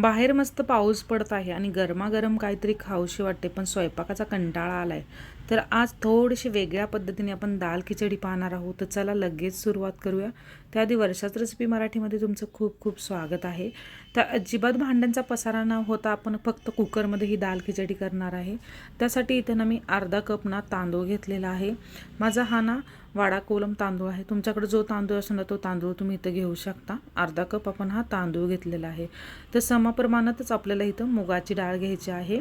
बाहेर मस्त पाऊस पडत आहे आणि गरमागरम काहीतरी खाऊशी वाटते पण स्वयंपाकाचा कंटाळा आला आहे तर आज थोडीशी वेगळ्या पद्धतीने आपण दाल खिचडी पाहणार आहोत. तर चला लगेच सुरुवात करूया. त्याआधी वर्षाच रेसिपी मराठीमध्ये तुमचं खूप खूप स्वागत आहे. तर अजिबात भांड्यांचा पसारा न होता आपण फक्त कुकरमध्ये ही दाल खिचडी करणार आहे. त्यासाठी इथे ना मी अर्धा कप ना तांदूळ घेतलेला आहे. माझा हा ना वाडा कोलम तांदूळ आहे. तुमच्याकडे जो तांदूळ असेल ना तो तांदूळ तुम्ही इथं घेऊ शकता. अर्धा कप आपण हा तांदूळ घेतलेला आहे. तर समप्रमाणातच आपल्याला इथं मुगाची डाळ घ्यायची आहे.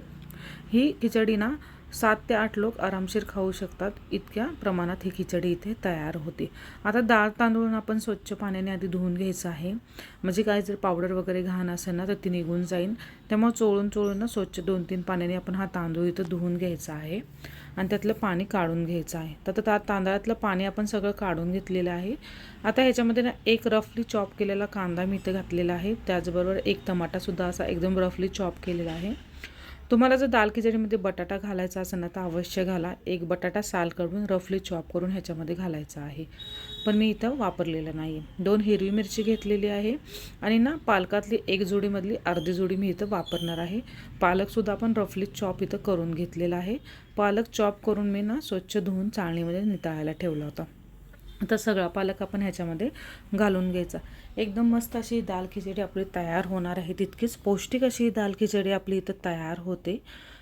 ही खिचडी ना सात ते आठ लोक आरामशीर खाऊ शकतात. इतक्या प्रमाणात ही खिचडी इथे तयार होते. आता डाळ तांदूळ आपण स्वच्छ पाण्याने आधी धुवून घ्यायचं आहे. म्हणजे काय जर पावडर वगैरे घाण असेल ना तर ती निघून जाईल. त्यामुळे चोळून चोळून ना स्वच्छ दोन तीन पाण्याने आपण हा तांदूळ इथं धुवून घ्यायचा आहे. आणि त्यातलं पाणी काढून घ्यायचं आहे. तर त्या तांदळातलं पाणी आपण सगळं काढून घेतलेलं आहे. आता ह्याच्यामध्ये ना एक रफली चॉप केलेला कांदा मी इथं घातलेला आहे. त्याचबरोबर एक टमाटासुद्धा असा एकदम रफली चॉप केलेला आहे. तुम्हाला जर दाल खिचडीमध्ये बटाटा घालायचा असेल ना तर अवश्य घाला. एक बटाटा साल काढून रफली चॉप करून ह्याच्यामध्ये घालायचा आहे. पण मी इथं वापरलेलं नाही. दोन हिरवी मिरची घेतलेली आहे आणि ना पालकातली एक जोडीमधली अर्धी जोडी मी इथं वापरणार आहे. पालकसुद्धा आपण रफली चॉप इथं करून घेतलेला आहे. पालक चॉप करून मी ना स्वच्छ धुवून चाळणीमध्ये निताळायला ठेवला होता. आता सगळा पालक आपण ह्याच्यामध्ये घालून घ्यायचा. एकदम मस्त अशी दाल खिचडी आपली तयार होणार आहे. तितकीच पौष्टिक अशी दाल खिचडी आपली इथं तयार होते.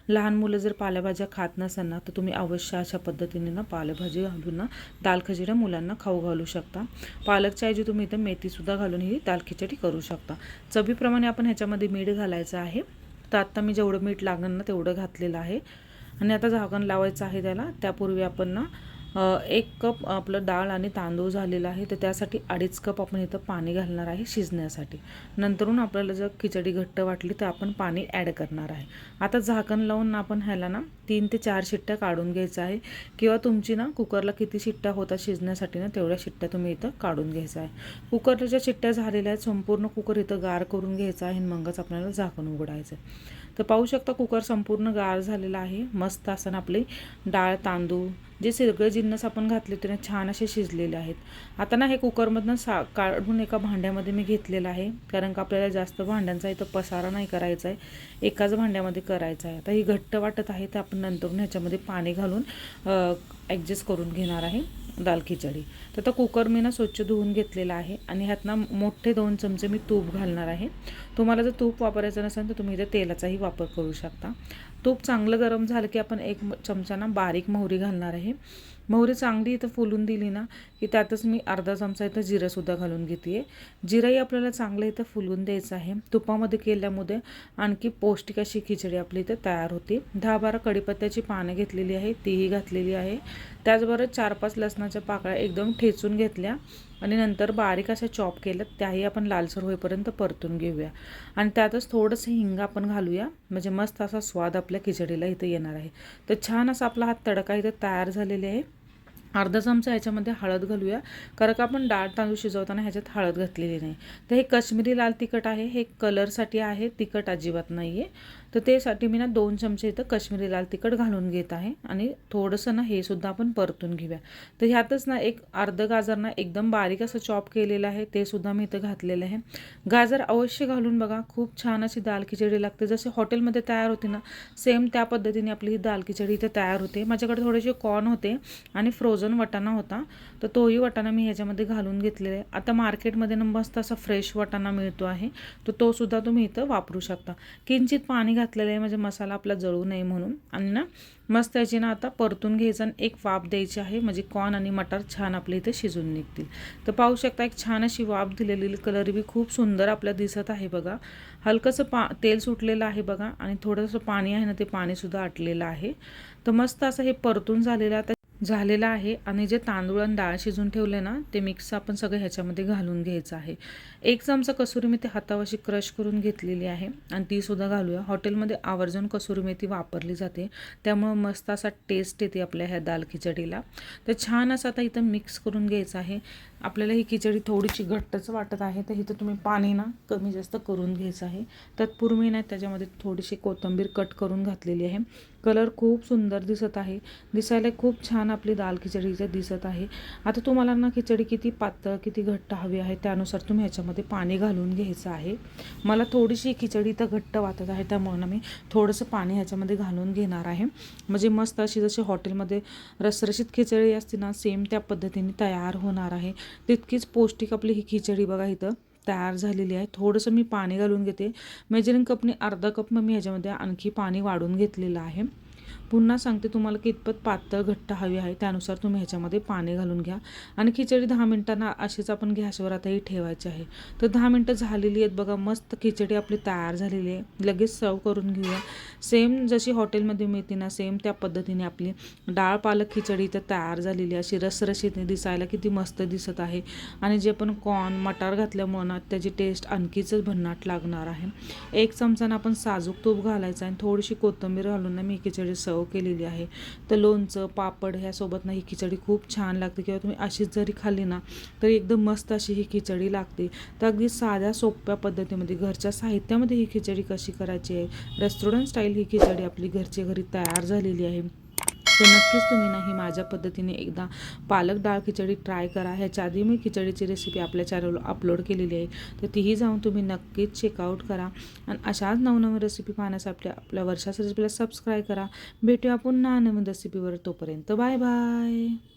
लहान मुलं जर पालेभाज्या खात नसाल ना तर तुम्ही अवश्य अशा पद्धतीने ना पालेभाजी घालून ना दाल खिचडी मुलांना खाऊ घालू शकता. पालकच्या ऐवजी तुम्ही इथं मेथीसुद्धा घालून ही दाल खिचडी करू शकता. चवीप्रमाणे आपण ह्याच्यामध्ये मीठ घालायचं आहे. तर आत्ता मी जेवढं मीठ लागेल ना तेवढं घातलेलं आहे. आणि आता झाकण लावायचं आहे त्याला. त्यापूर्वी आपण ना एक कप आपलं डाळ आणि तांदूळ झालेला आहे. तर त्यासाठी अडीच कप आपण इथं पाणी घालणार आहे शिजण्यासाठी. नंतरून आपल्याला जर खिचडी घट्ट वाटली तर आपण पाणी ॲड करणार आहे. आता झाकण लावून आपण ह्याला ना तीन ते चार शिट्ट्या काढून घ्यायचं आहे. किंवा तुमची ना कुकरला किती शिट्ट्या होतात शिजण्यासाठी ना तेवढ्या शिट्ट्या तुम्ही इथं काढून घ्यायचं आहे. कुकरच्या ज्या शिट्ट्या झालेल्या आहेत संपूर्ण कुकर इथं गार करून घ्यायचा आहे आणि मगच आपल्याला झाकण उघडायचं तर पाहू शकता कुकर संपूर्ण गार झालेला आहे. मस्त असं आपले डाळ तांदूळ जे सगळे जिन्नस आपण घातले ते छान असे शिजलेले आहेत. आता ना हे कुकरमधनं सा काढून एका भांड्यामध्ये मी घेतलेलं आहे. कारण का आपल्याला जास्त भांड्यांचा इथं पसारा नाही करायचा आहे एकाच भांड्यामध्ये करायचा आहे आता ही घट्ट वाटत आहे तर आपण नंतर ह्याच्यामध्ये पाणी घालून ॲडजस्ट करून घेणार आहे दाल खिचडी. तर आता कुकर मी ना स्वच्छ धुवून घेतलेला आहे. आणि ह्यात ना मोठे दोन चमचे मी तूप घालणार आहे. तुम्हाला जर तूप वापरायचं नसेल तर तुम्ही इथे तेलाचाही वापर वापर करू शकता. तूप चांगलं गरम झालं की आपण एक चमचा ना बारीक मोहरी घालणार आहे. मोहरी चांगली इथं फुलून दिली ना की त्यातच मी अर्धा चमचा इथं जिरंसुद्धा घालून घेते आहे जिरंही आपल्याला चांगलं इथं फुलून द्यायचं आहे. तुपामध्ये केल्यामुळे आणखी पौष्टिक अशी खिचडी आपली इथं तयार होते. दहा बारा कडीपत्त्याची पानं घेतलेली आहे तीही घातलेली आहे. त्याचबरोबर चार पाच लसणाच्या पाकळ्या एकदम ठेचून घेतल्या आणि नंतर बारीक अशा चॉप केलं त्याही आपण लालसर होईपर्यंत परतून घेऊया. आणि त्यातच थोडंसं हिंग आपण घालूया. म्हणजे मस्त असा स्वाद आपल्या खिचडीला इथं येणार आहे. तर छान असा आपला हा तडका इथं तयार झालेले आहे. अर्धा चमचा ह्याच्यामध्ये हळद घालूया. कारण का आपण डाळ तांदूळ शिजवताना ह्याच्यात हळद घातलेली नाही. तर हे कश्मीरी लाल तिखट आहे. हे कलरसाठी आहे. तिखट अजिबात नाही आहे तर त्यासाठी मी ना दोन चमचे इथं कश्मीरी लाल तिखट घालून घेत आहे. आणि थोडंसं ना हे सुद्धा आपण परतून घेऊया. तर ह्यातच ना एक अर्ध गाजर ना एकदम बारीक असं चॉप केलेलं आहे. ते सुद्धा मी इथं घातलेलं आहे. गाजर अवश्य घालून बघा. खूप छान अशी दाल खिचडी लागते. जसे हॉटेलमध्ये तयार होते ना सेम त्या पद्धतीने आपली ही दाल खिचडी इथे तयार होते. माझ्याकडे थोडेसे कॉर्न होते आणि फ्रोझन वटाणा होता. तर तोही वटाणा मी ह्याच्यामध्ये घालून घेतलेला आहे. आता मार्केटमध्ये ना मस्त असा फ्रेश वटाणा मिळतो आहे. तर तो सुद्धा तुम्ही इथं वापरू शकता. किंचित पाणी घातलेलं आहे म्हणजे मसाला आपला जळू नये म्हणून. आणि ना मस्त याची ना आता परतून घ्यायचं आणि एक वाफ द्यायची आहे म्हणजे कॉर्न आणि मटार छान आपल्या इथे शिजून निघतील. तर पाहू शकता एक छान अशी वाफ दिलेली कलर बी खूप सुंदर आपल्या दिसत आहे बघा. हलकंसं पा तेल सुटलेलं आहे बघा आणि थोडंसं पाणी आहे ना ते पाणीसुद्धा आटलेलं आहे. तर मस्त असं हे परतून झालेलं आता झालेला आहे आणि जे तांदूळ आणि डाळ शिजून ठेवले ना ते मिक्स आपण सगळं ह्याच्यामध्ये घालून घ्यायचं आहे. एक चमचा कसुरी मेथी हातावाशी क्रश करून घेतलेली आहे आणि तीसुद्धा घालूया. हॉटेलमध्ये आवर्जून कसुरी मेथी वापरली जाते. त्यामुळं मस्त असा टेस्ट येते आपल्या ह्या दाल खिचडीला तर छान असं आता इथं मिक्स करून घ्यायचं आहे. आपल्याला ही खिचडी थोडीशी घट्टच वाटत आहे तर इथं तुम्ही पाणी ना कमी जास्त करून घ्यायचं आहे. तत्पूर्वी ना त्याच्यामध्ये थोडीशी कोथिंबीर कट करून घातलेली आहे. कलर खूप सुंदर दिसत आहे. दिसायला खूप छान आपली दाल खिचडीचं दिसत आहे. आता तुम्हाला ना खिचडी किती पातळ किती घट्ट हवी आहे त्यानुसार तुम्ही ह्याच्यामध्ये पाणी घालून घ्यायचं आहे. मला थोडीशी खिचडी तर घट्ट वाटत आहे त्यामुळे ना मी थोडंसं पाणी ह्याच्यामध्ये घालून घेणार आहे. म्हणजे मस्त अशी जशी हॉटेलमध्ये रसरशीत खिचडी असते ना सेम त्या पद्धतीने तयार होणार आहे. तितकीच पौष्टिक आपली ही खिचडी बघा इथं तयार झालेली आहे. थोडंसं मी पाणी घालून घेते. मेजरिंग कपने अर्धा कप मग मी ह्याच्यामध्ये आणखी पाणी वाढून घेतलेलं आहे. पुन्हा सांगते तुम्हाला कितपत पातळ घट्ट हवी आहे. त्यानुसार तुम्ही ह्याच्यामध्ये पाणी घालून घ्या. आणि खिचडी दहा मिनटांना अशीच आपण गॅसवर आता ही ठेवायची आहे. तर दहा मिनटं झालेली आहेत बघा मस्त खिचडी आपली तयार झालेली आहे. लगेच सर्व करून घेऊया. सेम जशी हॉटेलमध्ये मिळते ना सेम त्या पद्धतीने आपली डाळ पालक खिचडी तर तयार झालेली आहे. अशी रसरशीने दिसायला किती मस्त दिसत आहे. आणि जे पण कॉर्न मटार घातल्यामुळं ना त्याची टेस्ट आणखीच भन्नाट लागणार आहे. एक चमचानं आपण साजूक तूप घालायचं आणि थोडीशी कोथिंबीर घालून ना मी खिचडी सर्व केलेली आहे. तर लोणचं पापड ह्यासोबत ना ही खिचडी खूप छान लागते. किंवा तुम्ही अशीच जरी खाल्ली ना तर एकदम मस्त अशी ही खिचडी लागते. तर अगदी साध्या सोप्या पद्धतीमध्ये घरच्या साहित्यामध्ये ही खिचडी कशी करायची आहे रेस्टॉरंट स्टाईल ही खिचडी आपली घरच्या घरी तयार झालेली आहे. तर नक्कीच तुम्ही नाही माझ्या पद्धतीने एकदा पालक डाळ खिचडी ट्राय करा. ह्याच्या आधी मी खिचडीची रेसिपी आपल्या चॅनलवर अपलोड केलेली आहे. तर तीही जाऊन तुम्ही नक्कीच चेकआउट करा. आणि अशाच नवनवीन रेसिपी पाहण्यासाठी आपल्या आपल्या वर्षाच्या रेसिपीला सबस्क्राईब करा. भेटूया पुन्हा नवीन रेसिपीवर तोपर्यंत. Bye bye